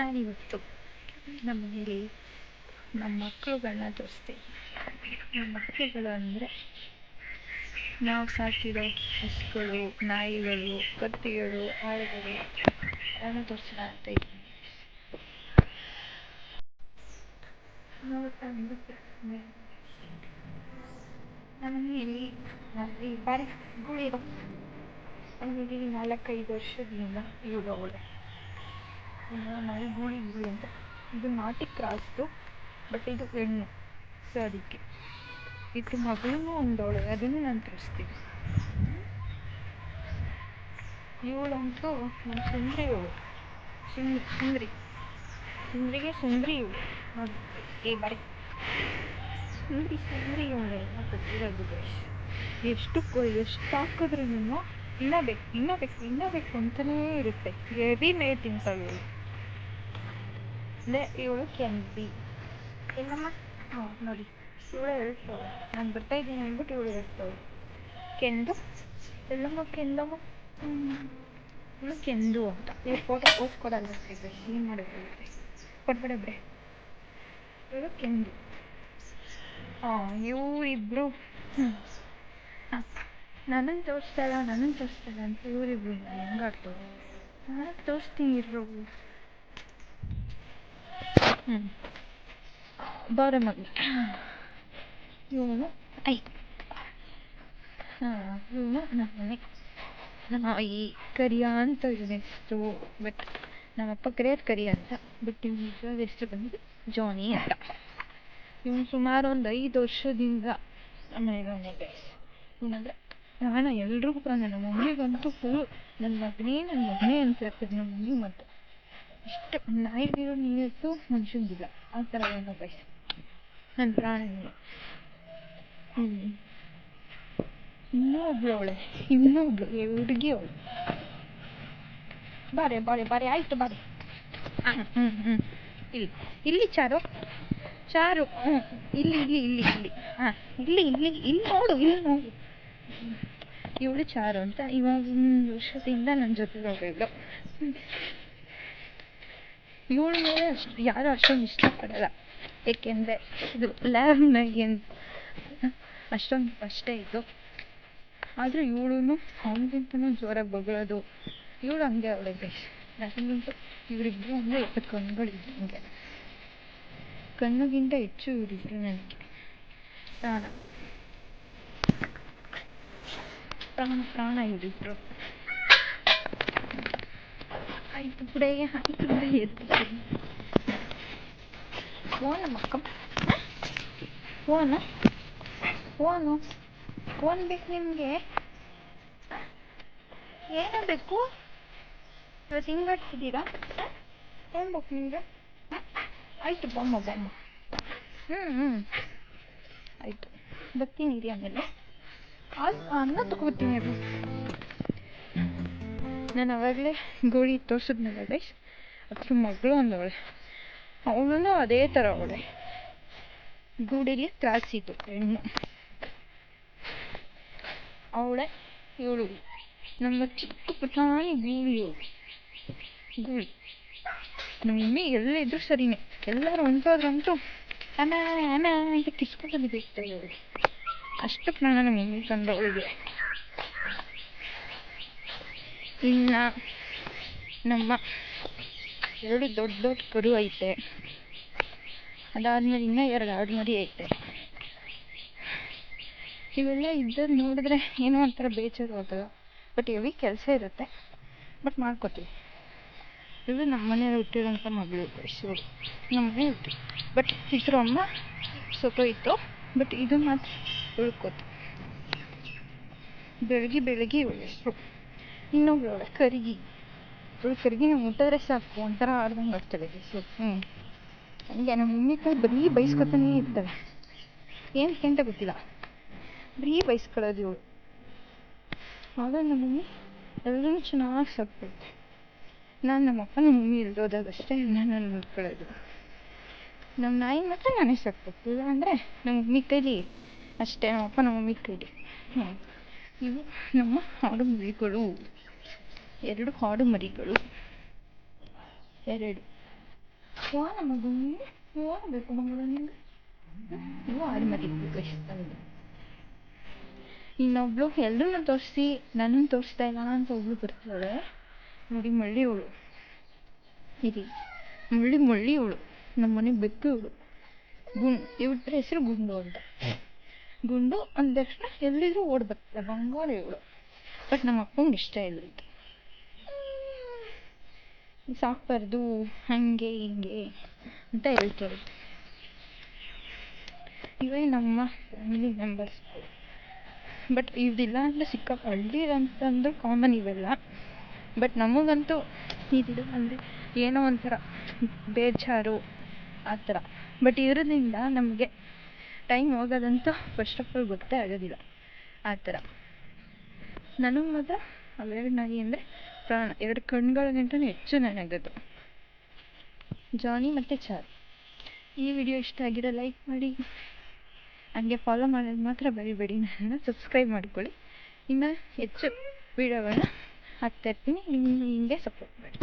ನಾನಿವತ್ತು ನಮ್ಮ ಮನೇಲಿ ನಮ್ಮ ಮಕ್ಕಳುಗಳನ್ನ ತೋರಿಸ್ತೀನಿ. ನಮ್ಮ ಮಕ್ಕಳುಗಳು ಅಂದರೆ ನಾವು ಸಾಕಿರೋ ಹಸುಗಳು, ನಾಯಿಗಳು, ಕತ್ತಿಗಳು ಆಡುಗಳು ಎಲ್ಲ ತೋರಿಸೋಣ ಅಂತ ಇದ್ದೀನಿ. ನಮ್ಮ ಮನೆಯಲ್ಲಿ ನಾಲ್ಕೈದು ವರ್ಷದಿಂದ ಇವಳು ಅವಳೆ ನಾವು ಗೂಳಿ ಅಂತ. ಇದು ನಾಟಿ ಕ್ರಾಸ್ದು ಬಟ್ ಇದು ಹೆಣ್ಣು. ಸೊ ಅದಕ್ಕೆ. ಇದು ಮಗಳೂ ಒಂದವಳೆ ಅದನ್ನು ನಾನು ತೋರಿಸ್ತೀನಿ. ಇವಳಂತೂ ನಮ್ಮ ಸುಂದ್ರಿ ಇವಳು ಸುಂದ್ರಿ ಸುಂದ್ರಿ. ಸುಂದ್ರಿಗೆ ಸುಂದ್ರಿ ಇವಳು. ನೋಡಿ ಏ, ಬರಿ. ಸುಂದ್ರಿ ಸುಂದ್ರಿ ಇವಳೆ ಕೊಟ್ಟಿರೋದು ಗೈಸ್ ಎಷ್ಟು ಎಷ್ಟು ಹಾಕಿದ್ರೂ ಇನ್ನೂ ಬೇಕು ಇನ್ನೂ ಬೇಕು ಇನ್ನೂ ಬೇಕು ಅಂತಲೇ ಇರುತ್ತೆ. ಹೆವಿ ಮೇವು ತಿಂತಾಳೆ ಇವಳು ಅಂದರೆ ಇವಳು ಕೆಂಪಿ ಎಲ್ಲಮ್ಮ ಹ್ಞೂ ನೋಡಿ ಇವಳು ಹೇಳ್ತಾಳೆ ನಾನು ಬರ್ತಾ ಇದ್ದೀನಿ ಅಂದ್ಬಿಟ್ಟು ಇವಳು ಹೇಳ್ತಾಳೆ ಕೆಂದು ಎಲ್ಲಮ್ಮ ಕೆಂದಮ್ಮ ಇವಳು ಕೆಂದು ಅಂತ ನೀವು ಫೋಟೋ ಪೋಸ್ಟ್ ಕೊಡಲ್ಲ ಏನು ಮಾಡೋದು ಕೊಟ್ಬಿಡ ಬ್ರೆ ಇವಳು ಕೆಂದು ಹಾಂ ಇವು ಹ್ಞೂ ಹಾಂ ನನ್ನನ್ನು ತೋರಿಸ್ತಾ ಇಲ್ಲ ನನ್ನನ್ನು ತೋರಿಸ್ತಾ ಇಲ್ಲ ಅಂತ ಇವರಿಬ್ರು ಹೆಂಗಾಗ್ತದೆ ನಾನು ತೋರಿಸ್ತೀನಿ ಇರೋ ಹ್ಞೂ ಬಾರೆ ಮಗ ಇವನು? ಐ. ಹಾಂ ಇವನು ನಮ್ಮ ಮನೆ. ನಾಯಿ ಕರಿಯ ಅಂತ ಇವನ ಹೆಸರು ಬಟ್ ನಮ್ಮಪ್ಪ ಕರೆಯೋದು ಕರಿಯ ಅಂತ ಬಟ್ ಇವ್ನ ನಿಜವಾದ ಹೆಸರು ಬಂದು ಜಾನಿ ಅಂತ. ಇವನು ಸುಮಾರು ಒಂದು ಐದು ವರ್ಷದಿಂದ ನಮ್ಮ ಮನೆಗೆ ಗೈಸ್ ಇವನಂದರೆ ನಾನು ಎಲ್ರಿಗೂ ಕೂಡ ನನ್ನ ಮಮ್ಮಿಗಂತೂ ಫುಲ್ ನನ್ನ ಮಗನೇ ನನ್ನ ಮಗನೇ ಅಂತ ಇರ್ತದೆ ನಮ್ಮ ಮಮ್ಮಿಗೆ ಮತ್ತು. ಇಷ್ಟು ನಾಯಿಗಿರೋ ನೀರು ಮನುಷ್ಯನಿಗಿಲ್ಲ ಆ ಥರ ಏನೋ ಗೈಸ್ ನನ್ನ ಪ್ರಾಣ. ಇವನು ಹ್ಞೂ ಇನ್ನೂ ಒಬ್ಳು ಅವಳೆ ಇನ್ನೂ ಒಬ್ಳು ಹುಡುಗಿ ಅವಳು. ಬಾರೆ ಬಾರೆ ಬಾರೆ ಆಯಿತು ಬಾರೆ. ಹಾಂ ಹ್ಞೂ ಹ್ಞೂ ಇಲ್ಲಿ ಇಲ್ಲಿ ಚಾರು. ಚಾರು. ಹ್ಞೂ ಇಲ್ಲಿ ಇಲ್ಲಿ ಇಲ್ಲಿ ಇಲ್ಲಿ. ಹಾಂ. ಇಲ್ಲಿ ಇಲ್ಲಿ ಇಲ್ಲಿ ನೋಡು ಇಲ್ಲಿ ನೋಡು. ಇವಳು ಚಾರು ಅಂತ ಇವಾಗ ಒಂದು ವರ್ಷದಿಂದ ನನ್ನ ಜೊತೆ ಹೋಗಿದ್ಲು ಇವಳ ಮೇಲೆ ಅಷ್ಟು ಯಾರೂ ಅಷ್ಟೊಂದು ಇಷ್ಟಪಡಲ್ಲ. ಏಕೆಂದರೆ ಇದು ಲವ್ ಅಷ್ಟೊಂದು ಅಷ್ಟೇ ಇದು. ಆದರೆ ಇವಳು ಅವನಿಗಿಂತನೂ ಜೋರಾಗಿ ಬಗಳೋದು, ಇವಳು ಹಂಗೆ ಅವಳಿಗೆ. ನನಗಂತೂ ಇವರಿಬ್ಬರು ಅಂದರೆ ಎಷ್ಟು ಕಣ್ಣುಗಳಿದ್ದು ಹಂಗೆ. ಕಣ್ಣಿಗಿಂತ ಹೆಚ್ಚು ಇವರಿಬ್ಬರು ನನಗೆ. ಪ್ರಾಣ. ಪ್ರಾಣ ಪ್ರಾಣ ಇವರಿಬ್ಬರು ಬಿಡೆ ಆಯಿತು ಬಿಡೆ ಎದ್ದು ಫೋನ್ ಮಕ್ಕ ಫೋನ್? ಫೋನು? ಫೋನ್ ಬೇಕು ನಿಮಗೆ? ಏನು ಬೇಕು? ಇವತ್ತು ಹಿಂಗೆ ಆಡ್ತಿದ್ದೀರಾ ಫೋನ್ ಬೇಕು ನಿಮಗೆ? ಆಯಿತು, ಬಮ್ಮ ಬಮ್ಮ. ಹ್ಞೂ ಹ್ಞೂ ಆಯಿತು. ಬರ್ತೀನಿ ಇರಿ ಆಮೇಲೆ. ಅನ್ನ ತಗೊಬರ್ತೀನಿ ಅದು ನಾನು ಅವಾಗಲೇ? ಗೋಳಿ ತೋರಿಸಿದ್ನಲ್ಲ ಗೈಸ್ ಅದ್ರ ಮಗಳು ಅಂದವಳೆ. ಅವಳು ಅದೇ ಥರ ಅವಳೆ. ಗೂಡಿಗೆ ತ್ರಾಸಿತ್ತು ಹೆಣ್ಣು. ಅವಳೆ ಇವಳು. ನಮ್ಮ ಚಿಕ್ಕ ಪುಟಾಣಿ ಗೂಳಿ ಗೂಳಿ ನಮ್ಮ ಮಮ್ಮಿ ಎಲ್ಲಿದ್ರು ಸರಿನೇ. ಎಲ್ಲರೂ ಹೊಂಟೋದ್ರಂತೂ ಅನ ಅನ ಅಂತ ಕಿಸ್ಕೊಂಡು ಬಿದ್ದಿರ್ತಾರೆ ಅಷ್ಟು ಪ್ರಾಣ ನಮ್ಮ ಮಮ್ಮಿ ಕಂಡವಳಿಗೆ ಇನ್ನು ನಮ್ಮ ಎರಡು ದೊಡ್ಡ ದೊಡ್ಡ ಕರು ಐತೆ. ಅದಾದ್ಮೇಲೆ ಇನ್ನೂ ಎರಡು ಆಡು ಮರಿ ಐತೆ. ಇವೆಲ್ಲ ಇದ್ದದ್ದು ನೋಡಿದ್ರೆ ಏನೋ ಒಂಥರ ಬೇಜಾರು ಆಗಲ್ಲ. ಬಟ್ ಹೆವಿ ಕೆಲಸ ಇರುತ್ತೆ. ಬಟ್ ಮಾಡ್ಕೋತೀವಿ. ಇದು ನಮ್ಮ ಮನೆಯಲ್ಲಿ ಹುಟ್ಟಿರೋಂಥ ಮಗಳು. ಶಿವಳು ನಮ್ಮ ಮನೆ ಹುಟ್ಟಿ. ಬಟ್ ಇದ್ರ ಅಮ್ಮ ಸತ್ತೋಯ್ತು ಬಟ್ ಇದು ಮಾತ್ರ ಉಳ್ಕೋತು. ಬೆಳಗ್ಗೆ ಬೆಳಗ್ಗೆ ಇವಳು ಹೆಸರು ಕರಗಿ ಫುಲ್ ಕರಿಗಿ ನಾವು ಮುಟ್ಟಿದ್ರೆ ಸಾಕು ಒಂಥರ ಆಡ್ದಂಗೆ ಆಗ್ತದೆ ಹ್ಞೂ ಹಂಗೆ ನಮ್ಮ ಮಮ್ಮಿ ಕೈ ಬರೀ ಬೈಸ್ಕೊತಾನೇ ಇರ್ತವೆ ಏನಕ್ಕೆ ಅಂತ ಗೊತ್ತಿಲ್ಲ ಬರೀ ಬೈಸ್ಕೊಳ್ಳೋದು ಇವಳು ಆದರೆ ನಮ್ಮ ಮಮ್ಮಿ ಎಲ್ಲರೂ ಚೆನ್ನಾಗಿ ಸಾಕ್ಬೇಕು ನಾನು ನಮ್ಮ ಅಪ್ಪ ನಮ್ಮ ಮಮ್ಮಿ ಇಲ್ದೋದಾಗ ಅಷ್ಟೇ ನಾನು ನೋಡ್ಕೊಳ್ಳೋದು ನಮ್ಮ ನಾಯಿ ಮಾತ್ರ ನಾನೇ ಸಾಕ್ಬೇಕು ಇಲ್ಲ ಅಂದರೆ ನಮ್ಮ ಮಮ್ಮಿ ಕೈಲಿ ಅಷ್ಟೇ ನಮ್ಮ ಅಪ್ಪ ನಮ್ಮ ಮಮ್ಮಿ ಕೈಲಿ ಹ್ಞೂ ಇವು ನಮ್ಮ ಆಡು ಮರಿಗಳು ಎರಡು ಹಾಡು ಮರಿಗಳು. ಎರಡು. ವಾನ ಮಗು ವಾನ ಬೇಕು ಮಗಳು ನಿಂಗೆ ಇವು ಆರು ಮರಿ ಬೇಕು ನಮಗೆ ಇನ್ನೊಬ್ಳು ಎಲ್ಲರನ್ನೂ ತೋರಿಸಿ, ನನ್ನನ್ನು ತೋರಿಸ್ತಾ ಇಲ್ಲ ಅಂತ ಒಬ್ಳು ಬರ್ತಾಳೆ. ನೋಡಿ ಮಳ್ಳಿ ಇವಳು ಇರಿ. ಮುಳ್ಳಿ ಮುಳ್ಳಿ ಇವಳು ನಮ್ಮ ಮನೆ ಬೆಕ್ಕು ಇವಳು ಗುಂ, ಇವ್ರ ಹೆಸರು ಗುಂಡು ಅಂತ. ಗುಂಡು ಅಂದ ತಕ್ಷಣ ಎಲ್ಲಿದ್ರು ಓಡಿ ಬರ್ತಾಳೆ ಬಂಗಾರ ಇವಳು ಬಟ್ ನಮ್ಮ ಅಪ್ಪಂಗೆ ಇಷ್ಟ ಇಲ್ಲ ಸಾಕ್ಬಾರ್ದು ಹಾಗೆ ಹಿಂಗೆ ಅಂತ ಹೇಳ್ತಾರೆ. ಇವೇ ನಮ್ಮ ಫ್ಯಾಮಿಲಿ ಮೆಂಬರ್ಸ್ ಬಟ್ ಇದಿಲ್ಲ ಅಂದರೆ ಸಿಕ್ಕ ಹಳ್ಳಿ ಅಂತಂದ್ರೆ ಕಾಮನ್ ಇವೆಲ್ಲ. ಬಟ್ ನಮಗಂತೂ ಇದಿಲ್ಲ ಅಂದರೆ ಏನೋ ಒಂಥರ ಬೇಜಾರು ಆ ಥರ. ಬಟ್ ಇರೋದ್ರಿಂದ ನಮಗೆ ಟೈಮ್ ಹೋಗೋದಂತೂ ಫಸ್ಟ್ ಆಫ್ ಆಲ್ ಗೊತ್ತೇ ಆಗೋದಿಲ್ಲ ಆ ಥರ. ನನಗೆ ಮಾತ್ರ ಅವೆರಡು ನಾಯಿ ಅಂದರೆ ಪ್ರಾಣ, ಎರಡು ಕಣ್ಗಳಿಗಿಂತಲೂ ಹೆಚ್ಚು ನನಗದು. ಜಾನಿ ಮತ್ತು ಚಾರ್. ಈ ವಿಡಿಯೋ ಇಷ್ಟ ಆಗಿರೋ ಲೈಕ್ ಮಾಡಿ. ಹಂಗೆ ಫಾಲೋ ಮಾಡೋದು ಮಾತ್ರ ಬರಿಬೇಡಿ ನನ್ನ ಸಬ್ಸ್ಕ್ರೈಬ್ ಮಾಡ್ಕೊಳ್ಳಿ. ಇನ್ನು ಹೆಚ್ಚು ವೀಡಿಯೋಗಳನ್ನ ಹಾಕ್ತಾಯಿರ್ತೀನಿ ಹಿಂಗೆ ಸಪೋರ್ಟ್ ಮಾಡಿ.